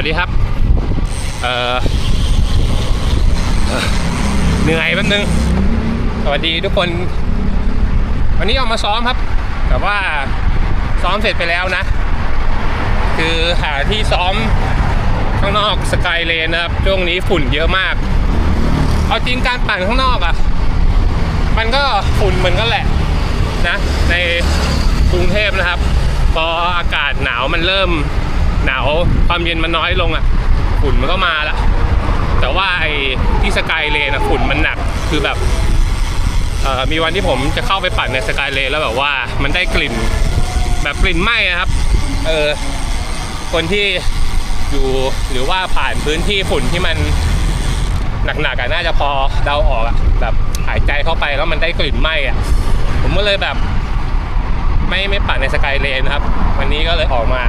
สวัสดีครับ เออเหนื่อยแป๊บนึง สวัสดีทุกคน วันนี้ออกมาซ้อมครับ แต่ว่าซ้อมเสร็จไปแล้วนะ คือหาที่ซ้อมข้างนอกสกายเลนนะครับ ช่วงนี้ฝุ่นเยอะมาก เอาจริงการปั่นข้างนอกอะ่ะ มันก็ฝุ่นเหมือนกันแหละนะ ในกรุงเทพนะครับ พออากาศหนาวมันเริ่ม หนาวความเย็นมันน้อยลงอะ่ะฝุ่นมันก็มาละแต่ว่าไอ้ที่สกายเลนอะฝุ่นมันหนักคือแบบมีวันที่ผมจะเข้าไปปั่นในสกายเลนแล้วแบบว่ามันได้กลิ่น แบบกลิ่นไหม้ครับ เออคนที่อยู่หรือว่าผ่านพื้นที่ฝุ่นที่มันหนักๆอะน่าจะพอเดาออกอะแบบหายใจเข้าไปแล้วมันได้กลิ่นไหม้อะผมก็เลยแบบ ไม่ไม่ปั่นในสกายเลนครับ วันนี้ก็เลยออกมา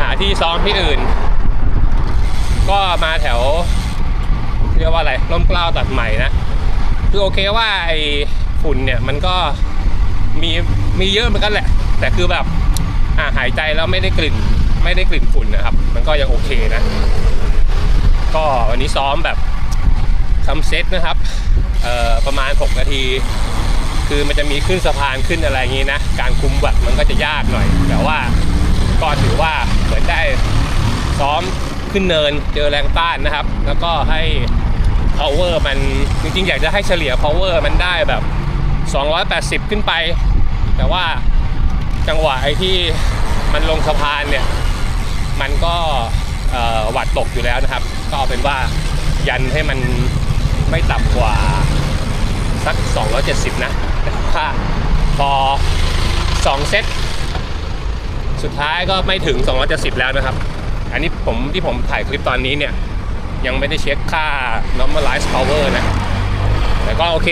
หาที่ซ้อมที่อื่น ก็มาแถว เรียกว่าอะไรร่มเกล้าตัดใหม่นะคือโอเคว่าไอ้ฝุ่นเนี่ยมันก็มีมีเยอะเหมือนกันแหละ แต่คือแบบอ่าหายใจแล้วไม่ได้กลิ่น ไม่ได้กลิ่นฝุ่นนะครับ มันก็ยังโอเคนะ ก็วันนี้ซ้อมแบบทำเซตนะครับเอ่อประมาณ 6 นาที คือมันจะมีขึ้นสะพานขึ้นอะไรอย่างนี้นะ การคุมแบบมันก็จะยากหน่อย แต่ว่า ก็ถือว่าเหมือนได้ซ้อมขึ้นเนินเจอแรงต้านนะครับ แล้วก็ให้ power มันจริงๆ อยากจะให้เฉลี่ย power มันได้แบบ 280 ขึ้นไป แต่ว่าจังหวะไอ้ที่มันลงสะพานเนี่ย มันก็เอ่อวัดตกอยู่แล้วนะครับ ก็เอาเป็นว่ายันให้มันไม่ต่ำกว่าสัก 270 นะแต่ถ้าพอ 2 เซต สุดท้ายก็ไม่ถึง 270 แล้วนะครับ อันนี้ผมที่ผมถ่ายคลิปตอนนี้เนี่ย ยังไม่ได้เช็คค่า normalize power นะ แต่ก็โอเค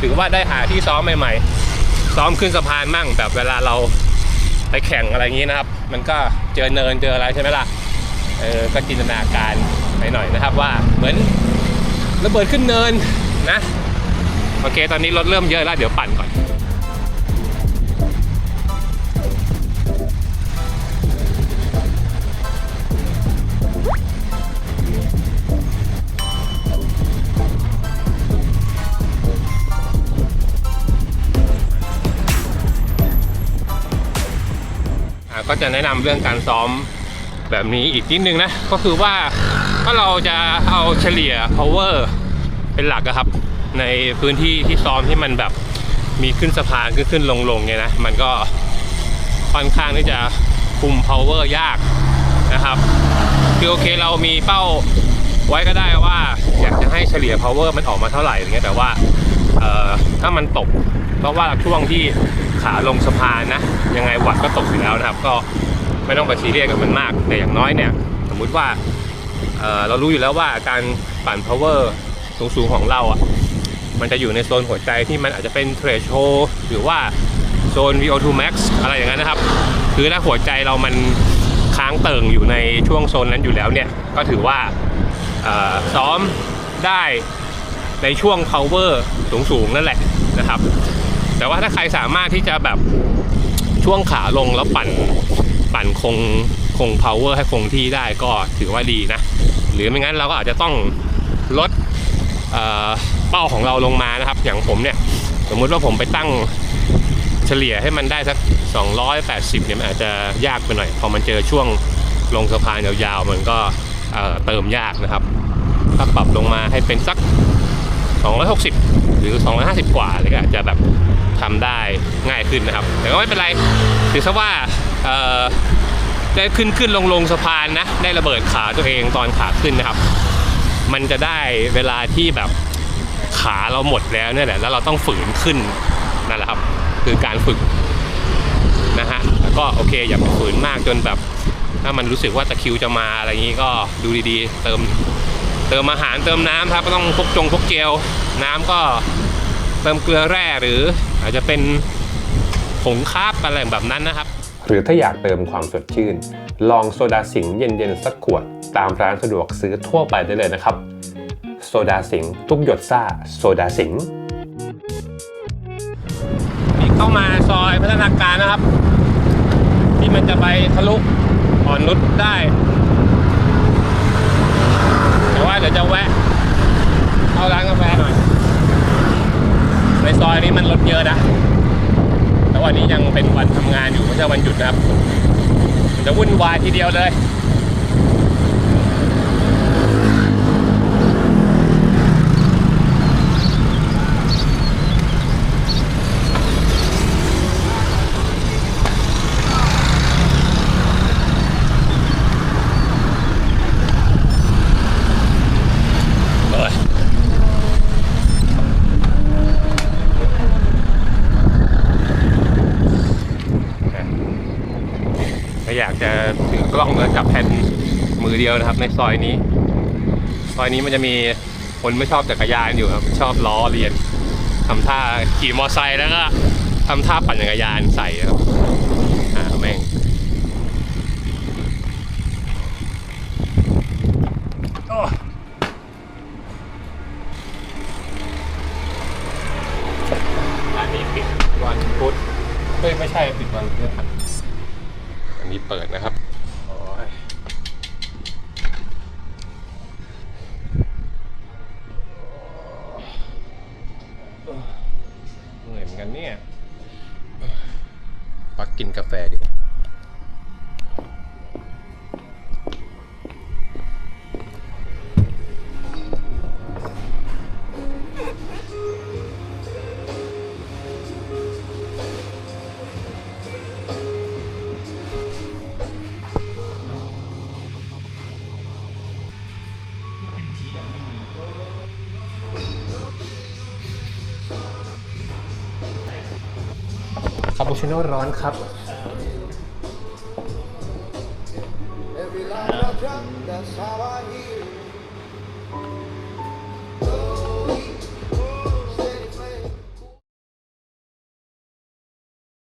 ถือว่าได้หาที่ซ้อมใหม่ๆ ซ้อมขึ้นสะพานมั่งแบบเวลาเราไปแข่งอะไรอย่างนี้นะครับ มันก็เจอเนินเจออะไรใช่ไหมล่ะ เออ ก็จินตนาการไปหน่อยนะครับว่าเหมือนระเบิดขึ้นเนินนะ โอเค ตอนนี้รถเริ่มเยอะแล้วเดี๋ยวปั่นก่อน ก็จะแนะนำเรื่องการซ้อมแบบนี้อีกนิดนึงนะ ก็คือว่าถ้าเราจะเอาเฉลี่ย power เป็นหลักอะครับ ในพื้นที่ที่ซ้อมที่มันแบบมีขึ้นสะพานขึ้นขึ้นลงลงเนี่ยนะ มันก็ค่อนข้างที่จะคุม power ยากนะครับ คือโอเคเรามีเป้าไว้ก็ได้ว่าอยากจะให้เฉลี่ย power มันออกมาเท่าไหร่อย่างเงี้ยแต่ว่าถ้ามันตกเพราะว่าช่วงที่ ขาลงสะพานนะ ยังไงวัดก็ตกอยู่แล้วนะครับ ก็ไม่ต้องไปซีเรียสกับมันมาก แต่อย่างน้อยเนี่ย สมมุติว่าเเรารู้อยู่แล้วว่าการปั่น power สูงๆของเราอะมันจะอยู่ในโซนหัวใจที่มันอาจจะเป็นเทรชโ d หรือว่าโซน VO2 max อะไรอย่างนั้นนะครับ คือถ้าหัวใจเรามันค้างเติ่งอยู่ในช่วงโซนนั้นอยู่แล้วเนี่ย ก็ถือว่าซ้อมได้ในช่วง power สูงๆ นั่นแหละนะครับ แต่ว่าถ้าใครสามารถที่จะแบบช่วงขาลงแล้วปั่นปั่นคงคง power ให้คงที่ได้ก็ถือว่าดีนะ หรือไม่งั้นเราก็อาจจะต้องลดเเป้าของเราลงมานะครับ อย่างผมเนี่ย สมมุติว่าผมไปตั้งเฉลี่ยให้มันได้สัก 280 เนี่ยมันอาจจะยากไปหน่อย พอมันเจอช่วงลงสะพานยาวๆ มันก็เเติมยากนะครับ ถ้าปรับลงมาให้เป็นสัก 260 หรือ 250 กว่าเลยก็อาจจะแบบ ทำได้ง่ายขึ้นนะครับ แต่ก็ไม่เป็นไรถือซะว่าได้ขึ้นขึ้นลงลงสะพานนะ ได้ระเบิดขาตัวเองตอนขาขึ้นนะครับ มันจะได้เวลาที่แบบขาเราหมดแล้วเนี่ยแหละแล้วเราต้องฝืนขึ้นนั่นแหละครับ คือการฝึกนะฮะแล้วก็โอเคอย่าฝืนมากจนแบบ ถ้ามันรู้สึกว่าตะคิวจะมาอะไรอย่างนี้ก็ดูดีๆ เติมเติมอาหารเติมน้ำครับก็ต้องพกจงพกเจลน้ำก็ เติมเกลือแร่หรืออาจจะเป็นผงคาบอะไรแบบนั้นนะครับ หรือถ้าอยากเติมความสดชื่น ลองโซดาสิงห์เย็นๆสักขวด ตามร้านสะดวกซื้อทั่วไปได้เลยนะครับ โซดาสิงห์ทุกหยดซ่า โซดาสิงห์นี่เข้ามาซอยพัฒนาการนะครับ ที่มันจะไปทะลุอ่อนนุชได้ดี๋ยวจะแวะเข้าร้านกาแฟหน่ อยในซอยนี้มันรถเยอะนะ แต่วันนี้ยังเป็นวันทำงานอยู่ไม่ใช่วันหยุดนะครับ จะวุ่นวายทีเดียวเลย เอ้ยไม่อยาก จะถือกล้องแล้วจับแผ่นมือเดียวนะครับ ในซอยนี้ ซอยนี้มันจะมีคนไม่ชอบจักรยานอยู่ครับ ชอบล้อเลียนทำท่าขี่มอไซค์แล้วก็ทำท่าปั่นจักรยานใส่ครับอ่าแม่งโอ้ร้านนี้ปิดวันพุธเฮ้ยไม่ใช่ปิดวันพฤหัสอันนี้ เปิดนะครับ ชแนลร้อนครับ Every line of drum, that's how I hear.